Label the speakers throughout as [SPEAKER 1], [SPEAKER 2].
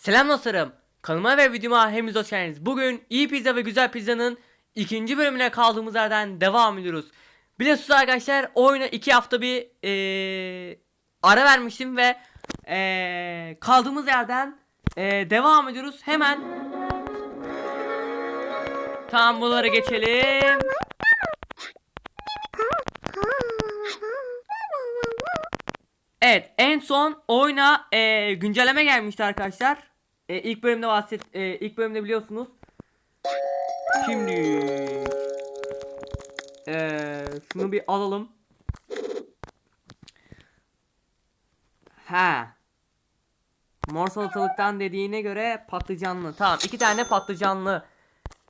[SPEAKER 1] Selam dostlarım. Kanalıma ve videoma hepiniz hoş geldiniz. Bugün iyi pizza ve güzel pizzanın ikinci bölümüne kaldığımız yerden devam ediyoruz. Biliyorsunuz arkadaşlar oyuna iki hafta bir eee, ara vermiştim ve eee, kaldığımız yerden eee, devam ediyoruz. Hemen Tamam bunları geçelim. Evet en son oyuna e, güncelleme gelmişti arkadaşlar. E, ilk bölümde bahset e, ilk bölümde biliyorsunuz. Şimdi e, şunu bir alalım. Ha. Mor salatalıktan dediğine göre patlıcanlı. Tamam iki tane patlıcanlı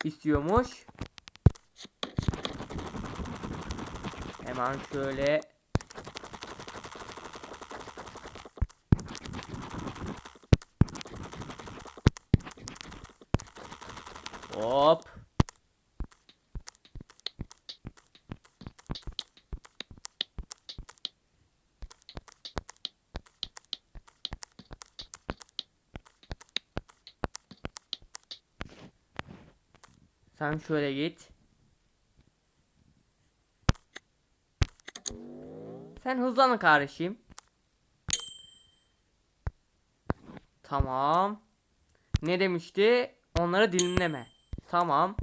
[SPEAKER 1] istiyormuş. Hemen şöyle Hop. Sen şöyle git. Sen hızlan kardeşim. Tamam. Ne demişti? Onları dilimleme. Tamam.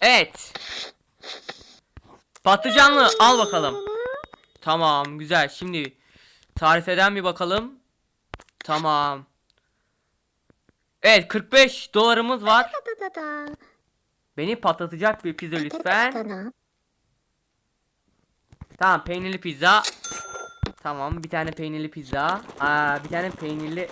[SPEAKER 1] Evet. Patlıcanlı al bakalım. Tamam güzel. Şimdi tarifeden bir bakalım. Tamam. Evet 45 dolarımız var. Beni patlatacak bir pizza lütfen. Tamam peynirli pizza. Tamam bir tane peynirli pizza. Aa bir tane peynirli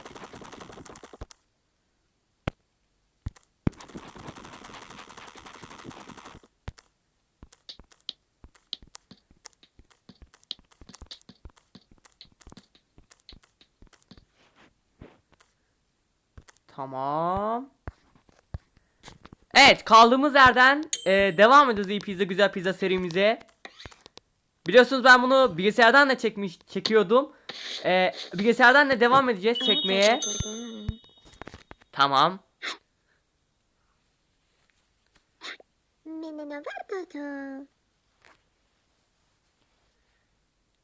[SPEAKER 1] Tamam. Evet kaldığımız yerden e, devam ediyoruz iyi pizza güzel pizza serimize. Biliyorsunuz ben bunu bilgisayardan da çekmiş çekiyordum. E, bilgisayardan da devam edeceğiz çekmeye. Tamam.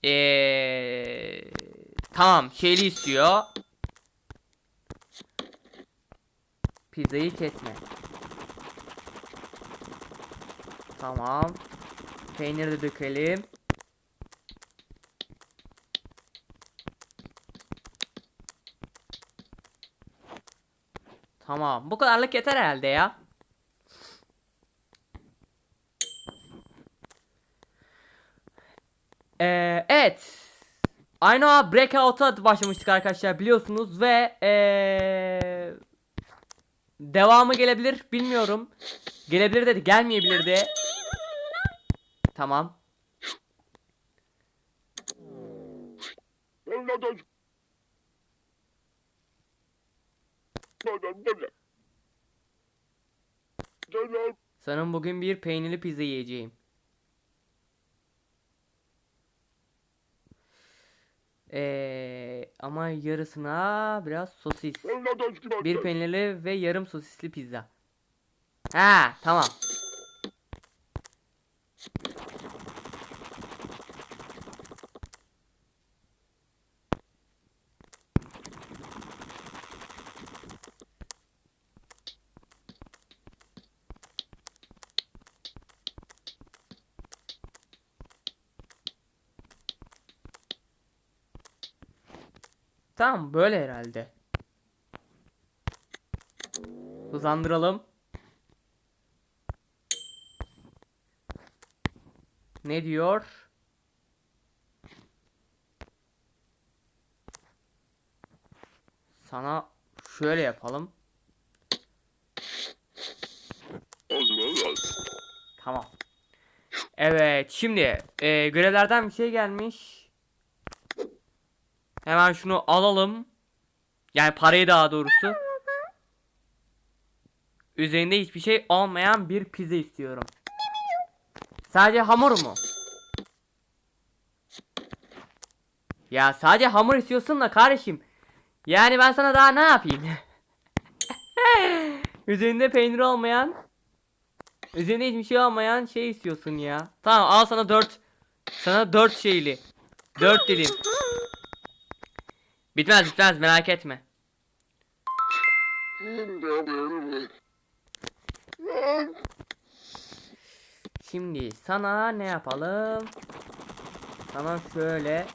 [SPEAKER 1] Eee tamam şeyli istiyor. Pizzayı kesme. Tamam. Peyniri de dökelim. Tamam. Bu kadarlık yeter herhalde ya. Ee, evet. Aynı Breakout'a başlamıştık arkadaşlar biliyorsunuz ve ee, devamı gelebilir bilmiyorum. Gelebilir dedi gelmeyebilir de. Tamam. Sanırım bugün bir peynirli pizza yiyeceğim. Ee, ama yarısına biraz sosis. Bir peynirli ve yarım sosisli pizza. Ha, tamam. Tamam böyle herhalde. Hızlandıralım. Ne diyor? Sana şöyle yapalım. Tamam. Evet şimdi e, görevlerden bir şey gelmiş. Hemen şunu alalım. Yani parayı daha doğrusu. Üzerinde hiçbir şey olmayan bir pizza istiyorum. Sadece hamur mu? Ya sadece hamur istiyorsun da kardeşim. Yani ben sana daha ne yapayım? Üzerinde peynir olmayan Üzerinde hiçbir şey olmayan şey istiyorsun ya. Tamam al sana 4 sana 4 şeyli. 4 dilim. Bitmez bitmez merak etme. Şimdi sana ne yapalım? Sana şöyle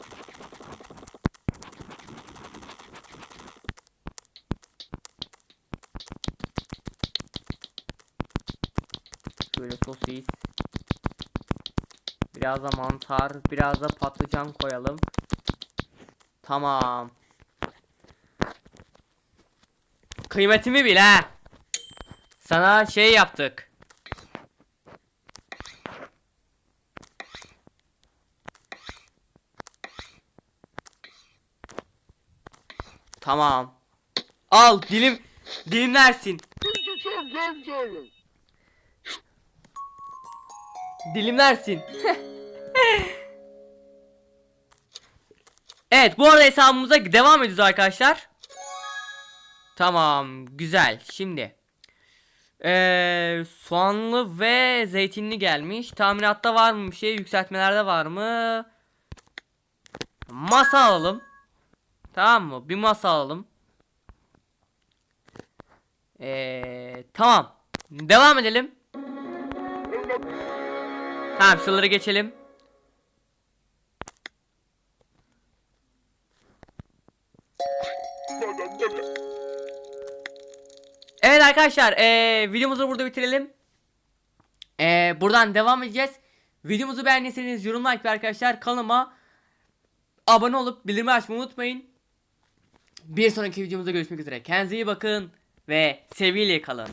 [SPEAKER 1] Şöyle sosis. Biraz da mantar, biraz da patlıcan koyalım. Tamam. Kıymetimi bil ha. Sana şey yaptık. Tamam. Al dilim dilimlersin. Dilimlersin. evet bu arada hesabımıza devam ediyoruz arkadaşlar. Tamam güzel şimdi. Ee, soğanlı ve zeytinli gelmiş. Tahminatta var mı bir şey? Yükseltmelerde var mı? Masa alalım. Tamam mı? Bir masa alalım. Ee, tamam. Devam edelim. Tamam şuraları geçelim. Evet arkadaşlar eee videomuzu burada bitirelim. Eee buradan devam edeceğiz. Videomuzu beğendiyseniz yorum like ve arkadaşlar kanalıma abone olup bildirimi açmayı unutmayın. Bir sonraki videomuzda görüşmek üzere. Kendinize iyi bakın ve sevgiyle kalın.